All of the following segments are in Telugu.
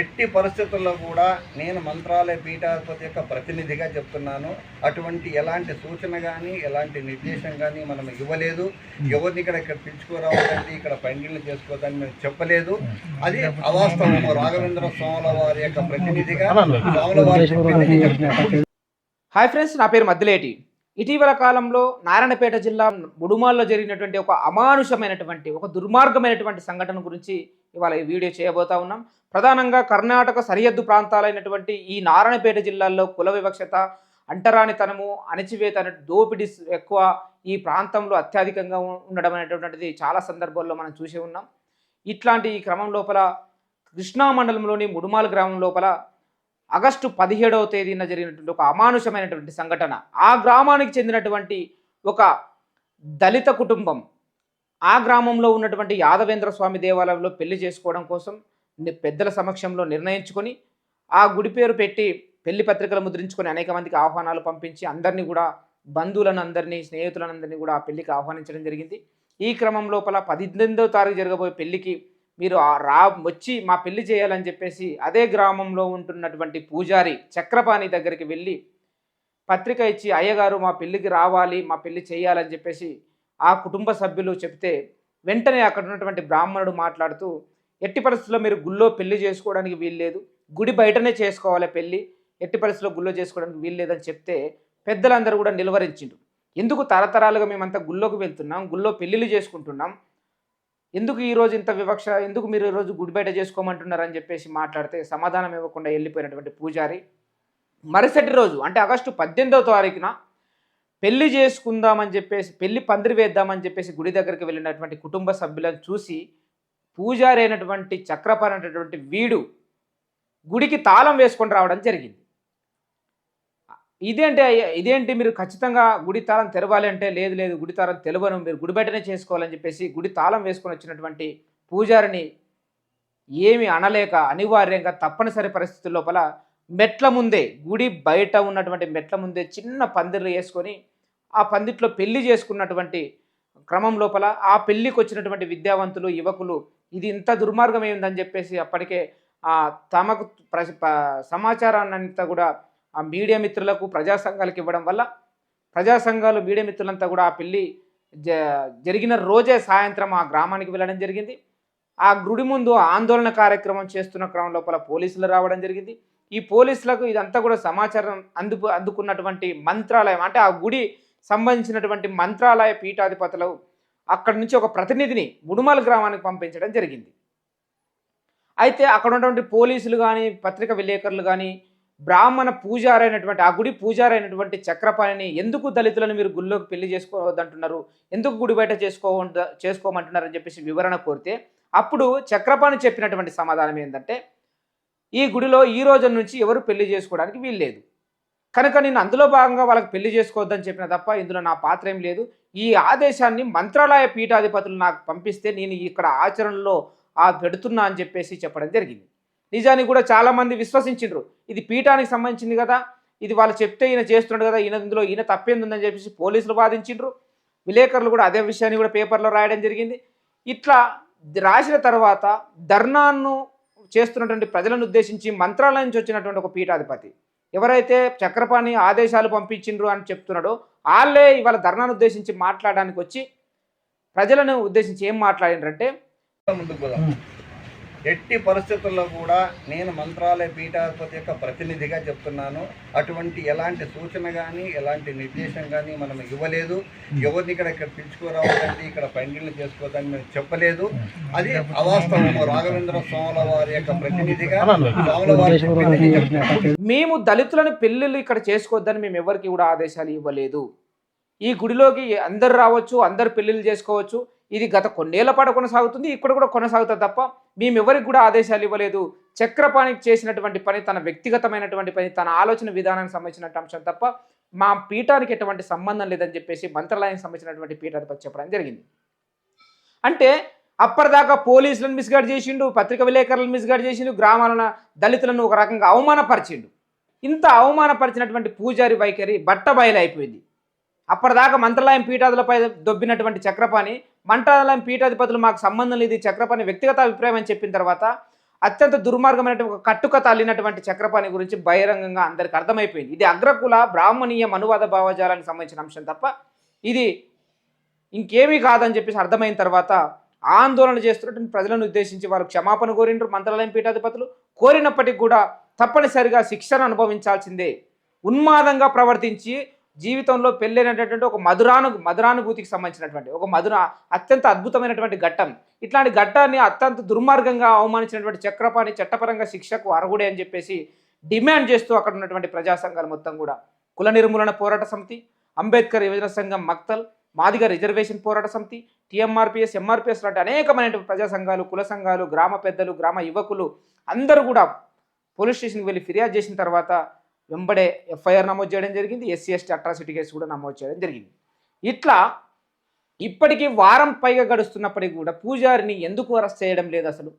ఎట్టి పరిస్థితుల్లో కూడా నేను మంత్రాలయ పీఠాధిపతి యొక్క ప్రతినిధిగా చెప్తున్నాను. అటువంటి ఎలాంటి సూచన కానీ ఎలాంటి నిర్దేశం కానీ మనం ఇవ్వలేదు. ఎవరిని ఇక్కడ ఇక్కడ పిలుచుకురావద్దండి ఇక్కడ పంగిళ్ళు చేసుకోవద్దని మేము చెప్పలేదు. అది అవాస్తవము రాఘవేంద్ర స్వాముల వారి యొక్క ప్రతినిధిగా స్వాముల వారి. హాయ్ ఫ్రెండ్స్ నా పేరు మద్దిలేటి. ఇటీవల కాలంలో నారాయణపేట జిల్లా బుడుమాల్లో జరిగినటువంటి ఒక అమానుషమైనటువంటి ఒక దుర్మార్గమైనటువంటి సంఘటన గురించి ఇవాళ ఈ వీడియో చేయబోతా ఉన్నాం. ప్రధానంగా కర్ణాటక సరిహద్దు ప్రాంతాలైనటువంటి ఈ నారాయణపేట జిల్లాల్లో కుల వివక్షత అంటరానితనము అణచివేత అనే దోపిడీ ఎక్కువ ఈ ప్రాంతంలో అత్యధికంగా ఉండడం అనేటువంటిది చాలా సందర్భాల్లో మనం చూసి ఉన్నాం. ఇట్లాంటి ఈ క్రమం లోపల కృష్ణా మండలంలోని ముడుమాల్ గ్రామం లోపల ఆగస్టు పదిహేడవ తేదీన జరిగినటువంటి ఒక అమానుషమైనటువంటి సంఘటన. ఆ గ్రామానికి చెందినటువంటి ఒక దళిత కుటుంబం ఆ గ్రామంలో ఉన్నటువంటి యాదవేంద్ర స్వామి దేవాలయంలో పెళ్ళి చేసుకోవడం కోసం పెద్దల సమక్షంలో నిర్ణయించుకొని ఆ గుడి పేరు పెట్టి పెళ్ళి పత్రికలు ముద్రించుకొని అనేక మందికి ఆహ్వానాలు పంపించి అందరినీ కూడా బంధువులను అందరినీ స్నేహితులను అందరినీ కూడా ఆ పెళ్ళికి ఆహ్వానించడం జరిగింది. ఈ క్రమం లోపల పద్దెనిమిదవ తారీఖు జరగబోయే పెళ్ళికి మీరు ఆ రా వచ్చి మా పెళ్ళి చేయాలని చెప్పేసి అదే గ్రామంలో ఉంటున్నటువంటి పూజారి చక్రపాణి దగ్గరికి వెళ్ళి పత్రిక ఇచ్చి అయ్యగారు మా పెళ్ళికి రావాలి మా పెళ్ళి చేయాలని చెప్పేసి ఆ కుటుంబ సభ్యులు చెప్తే వెంటనే అక్కడ ఉన్నటువంటి బ్రాహ్మణుడు మాట్లాడుతూ ఎట్టి పరిస్థితుల్లో మీరు గుళ్ళో పెళ్ళి చేసుకోవడానికి వీల్లేదు. గుడి బయటనే చేసుకోవాలి పెళ్ళి ఎట్టి పరిస్థితుల్లో గుళ్ళో చేసుకోవడానికి వీల్లేదని చెప్తే పెద్దలందరూ కూడా నిలువరించిండు ఎందుకు తరతరాలుగా మేమంతా గుళ్ళోకి వెళ్తున్నాం గుళ్ళో పెళ్ళిళ్ళు చేసుకుంటున్నాం ఎందుకు ఈరోజు ఇంత వివక్ష? ఎందుకు మీరు ఈరోజు గుడి బయట చేసుకోమంటున్నారని చెప్పేసి మాట్లాడితే సమాధానం ఇవ్వకుండా వెళ్ళిపోయినటువంటి పూజారి. మరుసటి రోజు అంటే ఆగస్టు పద్దెనిమిదవ తారీఖున పెళ్ళి చేసుకుందామని చెప్పేసి పెళ్ళి పందిరి వేద్దామని చెప్పేసి గుడి దగ్గరికి వెళ్ళినటువంటి కుటుంబ సభ్యులను చూసి పూజారి అయినటువంటి చక్రపాణి అనేటటువంటి వీడు గుడికి తాళం వేసుకొని రావడం జరిగింది. ఇదేంటి ఇదేంటి మీరు ఖచ్చితంగా గుడి తాళం తెరవాలి అంటే లేదు లేదు గుడి తాళం తెలవను మీరు గుడి బయటనే చేసుకోవాలని చెప్పేసి గుడి తాళం వేసుకొని వచ్చినటువంటి పూజారిని ఏమి అనలేక అనివార్యంగా తప్పనిసరి పరిస్థితుల లోపల మెట్ల ముందే గుడి బయట ఉన్నటువంటి మెట్ల ముందే చిన్న పందిర్లు వేసుకొని ఆ పందిట్లో పెళ్ళి చేసుకున్నటువంటి క్రమం లోపల ఆ పెళ్ళికి వచ్చినటువంటి విద్యావంతులు యువకులు ఇది ఇంత దుర్మార్గం ఏందని చెప్పేసి అప్పటికే ఆ తమకు ప్ర సమాచారాన్ని కూడా ఆ మీడియా మిత్రులకు ప్రజా సంఘాలకు ఇవ్వడం వల్ల ప్రజా సంఘాలు మీడియా మిత్రులంతా కూడా ఆ పెళ్ళి జ జరిగిన రోజే సాయంత్రం ఆ గ్రామానికి వెళ్ళడం జరిగింది. ఆ గుడి ముందు ఆందోళన కార్యక్రమం చేస్తున్న క్రమం లోపల పోలీసులు రావడం జరిగింది. ఈ పోలీసులకు ఇదంతా కూడా సమాచారం అందు అందుకున్నటువంటి మంత్రాలయం అంటే ఆ గుడి సంబంధించినటువంటి మంత్రాలయ పీఠాధిపతులు అక్కడి నుంచి ఒక ప్రతినిధిని ముడుమల గ్రామానికి పంపించడం జరిగింది. అయితే అక్కడ ఉన్నటువంటి పోలీసులు కానీ పత్రిక విలేకరులు కానీ బ్రాహ్మణ పూజారైనటువంటి ఆ గుడి పూజారైనటువంటి చక్రపాణిని ఎందుకు దళితులను మీరు గుళ్ళోకి పెళ్ళి చేసుకోవద్దంటున్నారు? ఎందుకు గుడి బయట చేసుకో చేసుకోమంటున్నారు అని చెప్పేసి వివరణ కోరితే అప్పుడు చక్రపాణి చెప్పినటువంటి సమాధానం ఏంటంటే ఈ గుడిలో ఈ రోజు నుంచి ఎవరు పెళ్ళి చేసుకోవడానికి వీల్లేదు. కనుక నేను అందులో భాగంగా వాళ్ళకి పెళ్ళి చేసుకోవద్దని చెప్పిన తప్ప ఇందులో నా పాత్ర ఏం లేదు. ఈ ఆదేశాన్ని మంత్రాలయ పీఠాధిపతులు నాకు పంపిస్తే నేను ఇక్కడ ఆచరణలో ఆ పెడుతున్నా అని చెప్పేసి చెప్పడం జరిగింది. నిజానికి కూడా చాలామంది విశ్వసించిండ్రు. ఇది పీఠానికి సంబంధించింది కదా. ఇది వాళ్ళు చెప్తే ఈయన చేస్తున్నాడు కదా ఈయన ఇందులో ఈయన తప్పేంది ఉందని చెప్పేసి పోలీసులు వాదించిండ్రు. విలేకరులు కూడా అదే విషయాన్ని కూడా పేపర్లో రాయడం జరిగింది. ఇట్లా రాసిన తర్వాత ధర్నాను చేస్తున్నటువంటి ప్రజలను ఉద్దేశించి మంత్రాలయం నుంచి వచ్చినటువంటి ఒక పీఠాధిపతి. ఎవరైతే చక్రపాణి ఆదేశాలు పంపించిండ్రు అని చెప్తున్నాడో వాళ్ళే ఇవాళ ధర్నాను ఉద్దేశించి మాట్లాడడానికి వచ్చి ప్రజలను ఉద్దేశించి ఏం మాట్లాడినారంటే ఎట్టి పరిస్థితుల్లో కూడా నేను మంత్రాలయ పీఠాధిపతి యొక్క ప్రతినిధిగా చెప్తున్నాను. అటువంటి ఎలాంటి సూచన కానీ ఎలాంటి నిర్దేశం కానీ మనం ఇవ్వలేదు. ఎవరిని ఇక్కడ ఇక్కడ పిలుచుకురావద్దండి ఇక్కడ పంగిళ్ళు చేసుకోవద్దని మేము చెప్పలేదు. అది అవాస్తవము రాఘవేంద్ర స్వాముల వారి యొక్క ప్రతినిధిగా స్వాముల వారి. మేము దళితులను పెళ్ళిళ్ళు ఇక్కడ చేసుకోవద్దని మేము ఎవరికి కూడా ఆదేశాలు ఇవ్వలేదు. ఈ గుడిలోకి అందరు రావచ్చు అందరు పెళ్ళిళ్ళు చేసుకోవచ్చు. ఇది గత కొన్నేళ్ళ పాటు కొనసాగుతుంది ఇక్కడ కూడా కొనసాగుతుంది తప్ప మేము ఎవరికి కూడా ఆదేశాలు ఇవ్వలేదు. చక్రపాణికి చేసినటువంటి పని తన వ్యక్తిగతమైనటువంటి పని తన ఆలోచన విధానానికి సంబంధించిన అంశం తప్ప మా పీఠానికి ఎటువంటి సంబంధం లేదని చెప్పేసి మంత్రాలయానికి సంబంధించినటువంటి పీఠాధిపతి చెప్పడం జరిగింది. అంటే అప్పటిదాకా పోలీసులను మిస్గైడ్ చేసిండు పత్రిక విలేకరులను మిస్గైడ్ చేసిండు గ్రామాలను దళితులను ఒక రకంగా అవమానపరిచిండు. ఇంత అవమానపరిచినటువంటి పూజారి వైఖరి బట్ట బయలైపోయింది అప్పటిదాకా మంత్రాలయం పీఠాదులపై దొబ్బినటువంటి చక్రపాణి మంత్రాలయం పీఠాధిపతులు మాకు సంబంధం లేదు. ఈ చక్రపాణి వ్యక్తిగత అభిప్రాయం అని చెప్పిన తర్వాత అత్యంత దుర్మార్గమైనటువంటి ఒక కట్టుకథ అల్లినటువంటి చక్రపాణి గురించి బహిరంగంగా అందరికి అర్థమైపోయింది. ఇది అగ్రకుల బ్రాహ్మణీయ మనువాద భావజాలానికి సంబంధించిన అంశం తప్ప ఇది ఇంకేమీ కాదని చెప్పేసి అర్థమైన తర్వాత ఆందోళన చేస్తున్నటువంటి ప్రజలను ఉద్దేశించి వారు క్షమాపణ కోరిండ్రు మంత్రాలయం పీఠాధిపతులు. కోరినప్పటికీ కూడా తప్పనిసరిగా శిక్షను అనుభవించాల్సిందే. ఉన్మాదంగా ప్రవర్తించి జీవితంలో పెళ్ళైనటువంటి ఒక మధురాను మధురానుభూతికి సంబంధించినటువంటి ఒక మధుర అత్యంత అద్భుతమైనటువంటి ఘట్టం. ఇట్లాంటి ఘట్టాన్ని అత్యంత దుర్మార్గంగా అవమానించినటువంటి చక్రపాణి చట్టపరంగా శిక్షకు అర్హుడే అని చెప్పేసి డిమాండ్ చేస్తూ అక్కడ ఉన్నటువంటి ప్రజా సంఘాలు మొత్తం కూడా. కుల నిర్మూలన పోరాట సమితి అంబేద్కర్ యువజన సంఘం మక్తల్ మాదిగ రిజర్వేషన్ పోరాట సమితి టీఎంఆర్పిఎస్ ఎంఆర్పిఎస్ లాంటి అనేకమైనటువంటి ప్రజా సంఘాలు కుల సంఘాలు గ్రామ పెద్దలు గ్రామ యువకులు అందరూ కూడా పోలీస్ స్టేషన్కి వెళ్ళి ఫిర్యాదు చేసిన తర్వాత వెంబడే ఎఫ్ఐఆర్ నమోదు చేయడం జరిగింది ఎస్సీ ఎస్టీ అట్రాసిటీ కేసు కూడా నమోదు చేయడం జరిగింది. ఇట్లా ఇప్పటికీ వారం పైగా గడుస్తున్నప్పటికీ కూడా పూజారిని ఎందుకు అరెస్ట్ చేయడం లేదు అసలు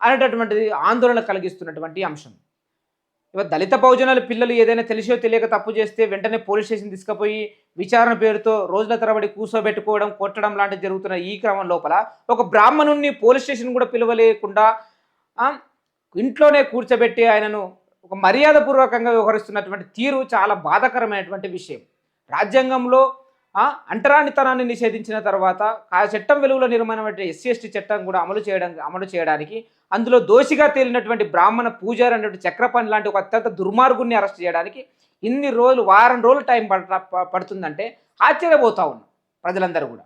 అనేటటువంటిది ఆందోళన కలిగిస్తున్నటువంటి అంశం. ఇవాళ దళిత బహుజనాల పిల్లలు ఏదైనా తెలిసో తెలియక తప్పు చేస్తే వెంటనే పోలీస్ స్టేషన్ తీసుకుపోయి విచారణ పేరుతో రోజుల తరబడి కూర్చోబెట్టుకోవడం కొట్టడం లాంటివి జరుగుతున్న ఈ క్రమం లోపల ఒక బ్రాహ్మణుణ్ణి పోలీస్ స్టేషన్ కూడా పిలవలేకుండా ఇంట్లోనే కూర్చోబెట్టి ఆయనను ఒక మర్యాదపూర్వకంగా వ్యవహరిస్తున్నటువంటి తీరు చాలా బాధాకరమైనటువంటి విషయం. రాజ్యాంగంలో అంటరానితనాన్ని నిషేధించిన తర్వాత ఆ చట్టం వెలుగులో నిర్మాణమైన ఎస్సీ ఎస్టీ చట్టం కూడా అమలు చేయడం అమలు చేయడానికి అందులో దోషిగా తేలినటువంటి బ్రాహ్మణ పూజారి అనేటువంటి చక్రపాణి లాంటి ఒక అత్యంత దుర్మార్గుణ్ణి అరెస్ట్ చేయడానికి ఇన్ని రోజులు వారం రోజులు టైం పడ ప- పడుతుందంటే ఆశ్చర్యపోతా ఉన్నాం ప్రజలందరూ కూడా.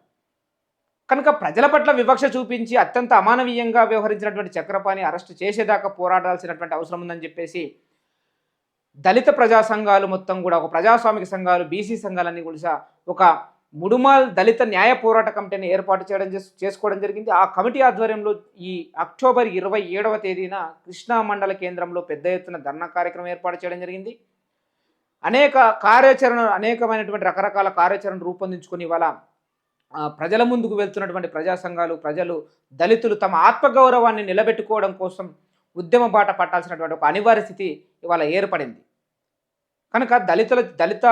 కనుక ప్రజల పట్ల వివక్ష చూపించి అత్యంత అమానవీయంగా వ్యవహరించినటువంటి చక్రపాణి అరెస్ట్ చేసేదాకా పోరాడాల్సినటువంటి అవసరం ఉందని చెప్పేసి దళిత ప్రజా సంఘాలు మొత్తం కూడా ఒక ప్రజాస్వామిక సంఘాలు బీసీ సంఘాలన్నీ కూడా ఒక ముడుమాల్ దళిత న్యాయ పోరాట కమిటీని ఏర్పాటు చేయడం చేసుకోవడం జరిగింది. ఆ కమిటీ ఆధ్వర్యంలో ఈ అక్టోబర్ ఇరవై ఏడవ తేదీన కృష్ణా మండల కేంద్రంలో పెద్ద ఎత్తున ధర్నా కార్యక్రమం ఏర్పాటు చేయడం జరిగింది. అనేక కార్యాచరణ అనేకమైనటువంటి రకరకాల కార్యాచరణ రూపొందించుకొని ఇవాళ ప్రజల ముందుకు వెళ్తున్నటువంటి ప్రజా సంఘాలు ప్రజలు దళితులు తమ ఆత్మగౌరవాన్ని నిలబెట్టుకోవడం కోసం ఉద్యమ బాట పట్టాల్సినటువంటి ఒక అనివార్య స్థితి ఇవాళ ఏర్పడింది. కనుక దళితుల దళిత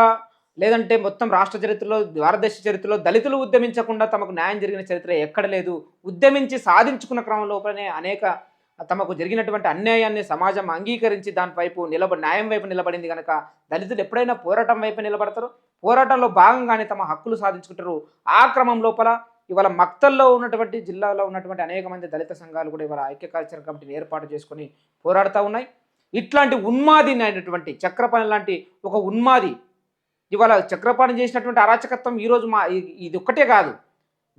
లేదంటే మొత్తం రాష్ట్ర చరిత్రలో భారతదేశ చరిత్రలో దళితులు ఉద్యమించకుండా తమకు న్యాయం జరిగిన చరిత్ర ఎక్కడ లేదు. ఉద్యమించి సాధించుకున్న క్రమం లోపలనే అనేక తమకు జరిగినటువంటి అన్యాయాన్ని సమాజం అంగీకరించి దాని వైపు నిలబ న్యాయం వైపు నిలబడింది కనుక దళితులు ఎప్పుడైనా పోరాటం వైపు నిలబడతారో. పోరాటంలో భాగంగానే తమ హక్కులు సాధించుకుంటారు. ఆ క్రమం లోపల ఇవాళ మక్తల్లో ఉన్నటువంటి జిల్లాలో ఉన్నటువంటి అనేక మంది దళిత సంఘాలు కూడా ఇవాళ ఐక్యకార్యచరణ కమిటీని ఏర్పాటు చేసుకొని పోరాడుతూ ఉన్నాయి. ఇట్లాంటి ఉన్మాది అయినటువంటి చక్రపాణి లాంటి ఒక ఉన్మాది ఇవాళ చక్రపాణి చేసినటువంటి అరాచకత్వం ఈరోజు మా ఇది ఒక్కటే కాదు.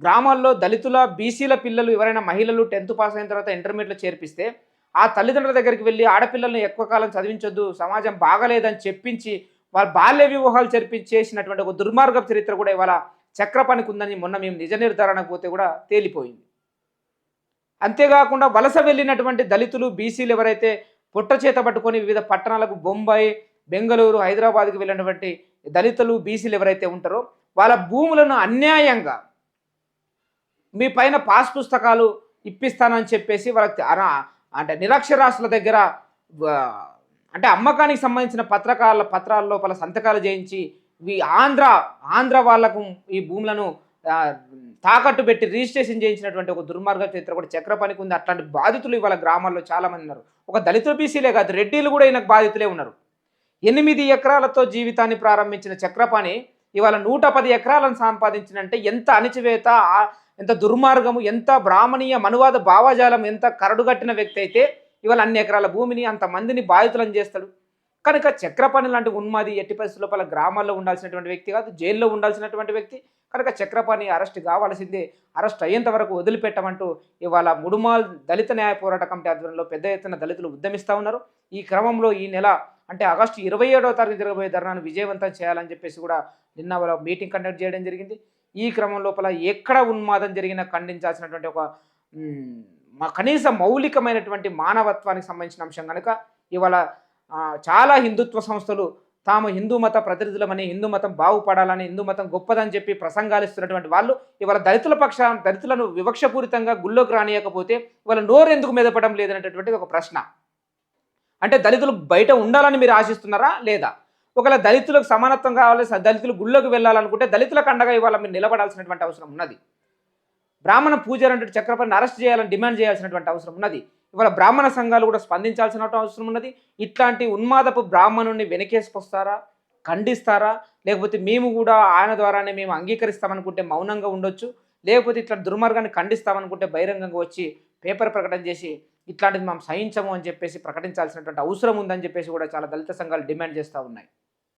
గ్రామాల్లో దళితుల బీసీల పిల్లలు ఎవరైనా మహిళలు టెన్త్ పాస్ అయిన తర్వాత ఇంటర్మీడియట్లో చేర్పిస్తే ఆ తల్లిదండ్రుల దగ్గరికి వెళ్ళి ఆడపిల్లల్ని ఎక్కువ కాలం చదివించొద్దు సమాజం బాగలేదని చెప్పించి వాళ్ళ బాల్య వివాహాలు చేసినటువంటి ఒక దుర్మార్గ చరిత్ర కూడా ఇవాళ చక్రపానికి ఉందని మొన్న మేము నిజ నిర్ధారణకు పోతే కూడా తేలిపోయింది. అంతేకాకుండా వలస వెళ్ళినటువంటి దళితులు బీసీలు ఎవరైతే పుట్ట చేత పట్టుకొని వివిధ పట్టణాలకు బొంబాయి బెంగళూరు హైదరాబాద్కి వెళ్ళినటువంటి దళితులు బీసీలు ఎవరైతే ఉంటారో వాళ్ళ భూములను అన్యాయంగా మీ పైన పాస్ పుస్తకాలు ఇప్పిస్తానని చెప్పేసి వాళ్ళకి అంటే నిరక్షరాస్యుల దగ్గర అంటే అమ్మకానికి సంబంధించిన పత్రకాల పత్రాల లోపల సంతకాలు చేయించి ఈ ఆంధ్ర ఆంధ్ర వాళ్ళకు ఈ భూములను తాకట్టు పెట్టి రిజిస్ట్రేషన్ చేయించినటువంటి ఒక దుర్మార్గ చరిత్ర కూడా చక్రపాణికి ఉంది అట్లాంటి బాధితులు ఇవాళ గ్రామాల్లో చాలామంది ఉన్నారు. ఒక దళిత బీసీలే కాదు రెడ్డిలు కూడా ఈయనకు బాధితులే ఉన్నారు. ఎనిమిది ఎకరాలతో జీవితాన్ని ప్రారంభించిన చక్రపాణి ఇవాళ నూట పది ఎకరాలను సంపాదించినంటే ఎంత అణిచివేత ఎంత దుర్మార్గము ఎంత బ్రాహ్మణీయ మనువాద భావజాలం ఎంత కరడుగట్టిన వ్యక్తి అయితే ఇవాళ అన్ని ఎకరాల భూమిని అంతమందిని బాధితులను చేస్తాడు. కనుక చక్రపాణి లాంటి ఉన్మాది ఎట్టి పరిస్థితుల గ్రామాల్లో ఉండాల్సినటువంటి వ్యక్తి కాదు జైల్లో ఉండాల్సినటువంటి వ్యక్తి. కనుక చక్రపాణి అరెస్ట్ కావాల్సిందే. అరెస్ట్ అయ్యేంత వరకు వదిలిపెట్టమంటూ ఇవాళ ముడుమాల్ దళిత న్యాయ పోరాట కమిటీ ఆధ్వర్యంలో పెద్ద ఎత్తున దళితులు ఉద్యమిస్తూ ఉన్నారు. ఈ క్రమంలో ఈ నెల అంటే ఆగస్టు ఇరవై ఏడవ తారీఖు జరగబోయే ధర్నాను విజయవంతం చేయాలని చెప్పేసి కూడా నిన్న వాళ్ళ మీటింగ్ కండక్ట్ చేయడం జరిగింది. ఈ క్రమం లోపల ఎక్కడ ఉన్మాదం జరిగినా ఖండించాల్సినటువంటి ఒక కనీస మౌలికమైనటువంటి మానవత్వానికి సంబంధించిన అంశం కనుక ఇవాళ చాలా హిందుత్వ సంస్థలు తాము హిందూ మత ప్రతినిధులమని హిందూ మతం బాగుపడాలని హిందూ మతం గొప్పదని చెప్పి ప్రసంగాలు ఇస్తున్నటువంటి వాళ్ళు ఇవాళ దళితుల పక్ష దళితులను వివక్షపూరితంగా గుళ్ళోకి రానియకపోతే ఇవాళ నోరు ఎందుకు మెదపడం లేదనేటటువంటిది ఒక ప్రశ్న. అంటే దళితులు బయట ఉండాలని మీరు ఆశిస్తున్నారా లేదా? ఒకవేళ దళితులకు సమానత్వం కావాలి దళితులు గుళ్ళోకి వెళ్ళాలనుకుంటే దళితుల కండగా ఇవాళ మీరు నిలబడాల్సినటువంటి అవసరం ఉన్నది. బ్రాహ్మణ పూజారి అంటే చక్రపాణిని అరెస్ట్ చేయాలని డిమాండ్ చేయాల్సినటువంటి అవసరం ఉన్నది. ఇవాళ బ్రాహ్మణ సంఘాలు కూడా స్పందించాల్సిన అవసరం ఉన్నది. ఇట్లాంటి ఉన్మాదపు బ్రాహ్మణుని వెనకేసుకొస్తారా? ఖండిస్తారా? లేకపోతే మేము కూడా ఆయన ద్వారానే మేము అంగీకరిస్తామనుకుంటే మౌనంగా ఉండొచ్చు? లేకపోతే ఇట్లా దుర్మార్గాన్ని ఖండిస్తామనుకుంటే బహిరంగంగా వచ్చి పేపర్ ప్రకటన చేసి ఇట్లాంటిది మేము సహించము అని చెప్పేసి ప్రకటించాల్సినటువంటి అవసరం ఉందని చెప్పేసి కూడా చాలా దళిత సంఘాలు డిమాండ్ చేస్తూ ఉన్నాయి.